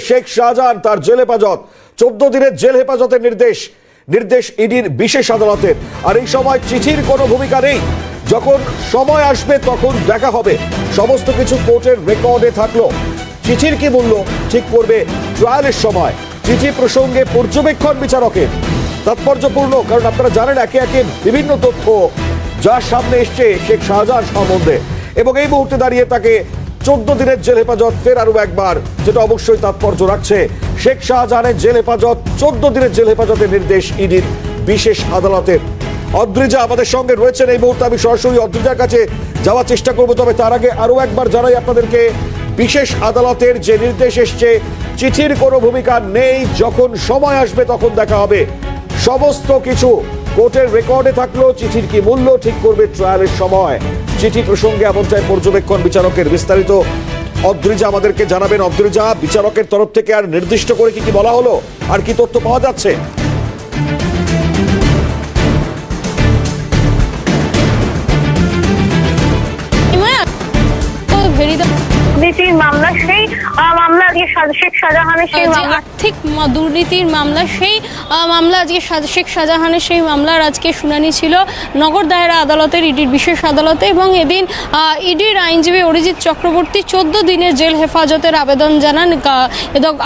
শেখ শাহজাহান তার জেল হেফাজত। চোদ্দ দিনের জেল হেফাজতের নির্দেশ। নির্দেশ ইডির বিশেষ আদালতের। আর এই সময় চিঠির কোনো ভূমিকা নেই। যখন সময় আসবে তখন দেখা হবে। সমস্ত কিছু কোর্টের রেকর্ডে থাকল। চিঠির কি মূল্য? ঠিক করবে ট্রায়ালের সময়। চিঠি প্রসঙ্গে পর্যবেক্ষণ বিচারকের। তাৎপর্যপূর্ণ, কারণ আপনারা জানেন একে একে বিভিন্ন তথ্য যার সামনে এসছে শেখ শাহজাহান সম্বন্ধে। এবং এই মুহূর্তে দাঁড়িয়ে তাকে চোদ্দ দিনের জেল হেফাজত, ফের আরও একবার, যেটা অবশ্যই তাৎপর্য রাখছে। শেখ শাহজাহানের জেল হেফাজত, চোদ্দ দিনের জেল হেফাজতের নির্দেশ ইডির বিশেষ আদালতের। অদ্রিজা আমাদের সঙ্গে রয়েছেন এই মুহূর্তে, আমি সরাসরি অদ্রিজার কাছে যাওয়ার চেষ্টা করব, তবে তার আগে আরও একবার জানাই আপনাদেরকে, বিশেষ আদালতের যে নির্দেশ এসছে, চিঠির কোনো ভূমিকা নেই, যখন সময় আসবে তখন দেখা হবে। সমস্ত কিছু কোর্টের রেকর্ডে থাকল চিঠির কি মূল্য ঠিক করবে ট্রায়ালের সময়? চিঠি প্রসঙ্গে এমনটাই পর্যবেক্ষণ বিচারকের বিস্তারিত। অদ্রিজা আমাদেরকে জানাবেন অদ্রিজা বিচারকের তরফ থেকে আর নির্দিষ্ট করে কি কি বলা হলো? আর কি তথ্য পাওয়া যাচ্ছে? মামলা সেই আজকে শেখ শাহজাহানের সেই আর্থিক দুর্নীতির মামলা সেই মামলা আজকে শেখ শাহজাহানের সেই মামলার আজকে শুনানি ছিল নগর দায়রা আদালতের ইডির বিশেষ আদালতে এবং এদিন ইডির আইনজীবী অরিজিৎ চক্রবর্তী চোদ্দ দিনের জেল হেফাজতের আবেদন জানান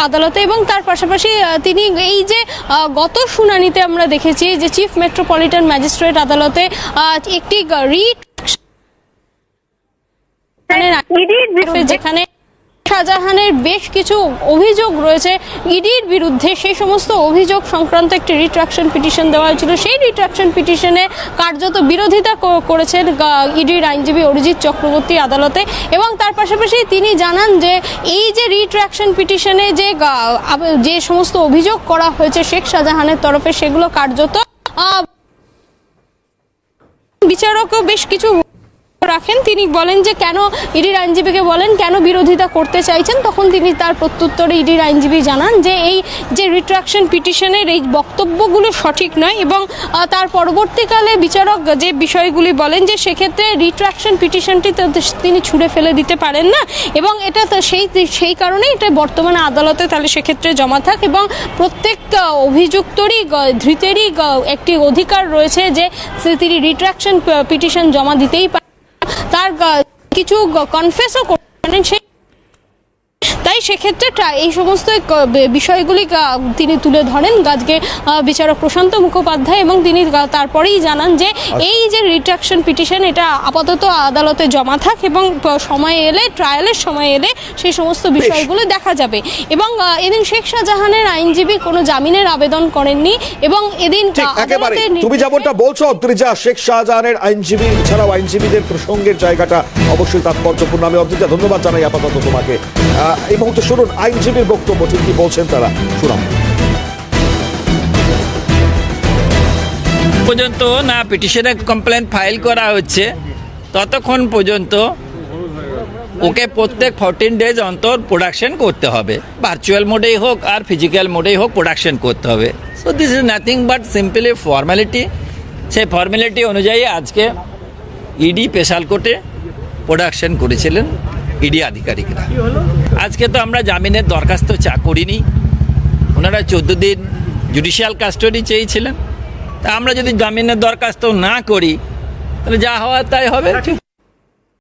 আদালতে এবং তার পাশাপাশি তিনি এই যে গত শুনানিতে আমরা দেখেছি যে চিফ মেট্রোপলিটন ম্যাজিস্ট্রেট আদালতে একটি রিট যেখানে শাহজাহানের বেশ কিছু অভিযোগ রয়েছে। ইডির বিরুদ্ধে সেই সমস্ত অভিযোগ সংক্রান্ত একটি রিট্রাকশন পিটিশন দেওয়া হয়েছিল। সেই রিট্রাকশন পিটিশনে কার্যত বিরোধিতা করেছেন ইডির আইনজীবী অরিজিৎ চক্রবর্তী আদালতে এবং তার পাশাপাশি তিনি জানান যে এই যে রিট্রাকশন পিটিশনে যে যে সমস্ত অভিযোগ করা হয়েছে শেখ শাহজাহানের তরফে সেগুলো কার্যত আহ, বিচারকও বেশ কিছু রাখেন। তিনি বলেন যে, কেন ইডির আইনজীবীকে বলেন, কেন বিরোধিতা করতে চাইছেন? তখন তিনি তার প্রত্যুত্তরে ইডির আইনজীবী জানান যে, এই যে রিট্রাকশন পিটিশনের এই বক্তব্যগুলো সঠিক নয় এবং তার পরবর্তীকালে বিচারক যে বিষয়গুলি বলেন যে, সেক্ষেত্রে রিট্রাকশন পিটিশনটি তিনি ছুঁড়ে ফেলে দিতে পারেন না এবং এটা তো সেই সেই কারণেই এটা বর্তমানে আদালতে তাহলে সেক্ষেত্রে জমা থাক এবং প্রত্যেক অভিযুক্তরই ধৃতেরই একটি অধিকার রয়েছে যে তিনি রিট্রাকশন পিটিশন জমা দিতেই পারেন তার কিছু কনফেসও করেন সেই তাই সেক্ষেত্রে এই সমস্ত বিষয়গুলি তিনি তুলে ধরেন। আজকে বিচারক প্রশান্ত মুখোপাধ্যায় এবং তিনি তারপরেই জানান যে এই যে রিট্রাকশন পিটিশন এটা আপাতত আদালতে জমা থাক এবং সময় এলে ট্রায়ালের সময় এলে সেই সমস্ত বিষয়গুলো দেখা যাবে। এবং এদিন শেখ শাহজাহানের আইনজীবী কোনো জামিনের আবেদন করেননি এবং এদিন তুমি যেমনটা বলছো অদ্রিজা শেখ শাহজাহানের আইনজীবী এছাড়াও আইনজীবীদের প্রসঙ্গের জায়গাটা অবশ্যই তাৎপর্যপূর্ণ। আমি অদ্রিজা ধন্যবাদ জানাই আপাতত তোমাকে। মুহূর্তে শুনুন আইনজীবীর বক্তব্য, ঠিক কি বলছেন তারা? শুনাম পর্যন্ত না পিটিশনে কমপ্লেন ফাইল করা হচ্ছে। ততক্ষণ পর্যন্ত ওকে প্রত্যেক ফোরটিন ডেজ অন্তর প্রোডাকশন করতে হবে। ভার্চুয়াল মোডেই হোক আর ফিজিক্যাল মোডেই হোক প্রোডাকশন করতে হবে। So this is nothing but simply formality সেই ফর্মালিটি অনুযায়ী আজকে ইডি স্পেশাল কোর্টে প্রোডাকশন করেছিলেন। ইডি আধিকারিকরা। আজকে তো আমরা জামিনের দরখাস্ত চা করিনি। ওনারা চোদ্দ দিন জুডিশিয়াল কাস্টডি চেয়েছিলেন। তা আমরা যদি জামিনের দরখাস্ত না করি, তাহলে যা হওয়ার তাই হবে।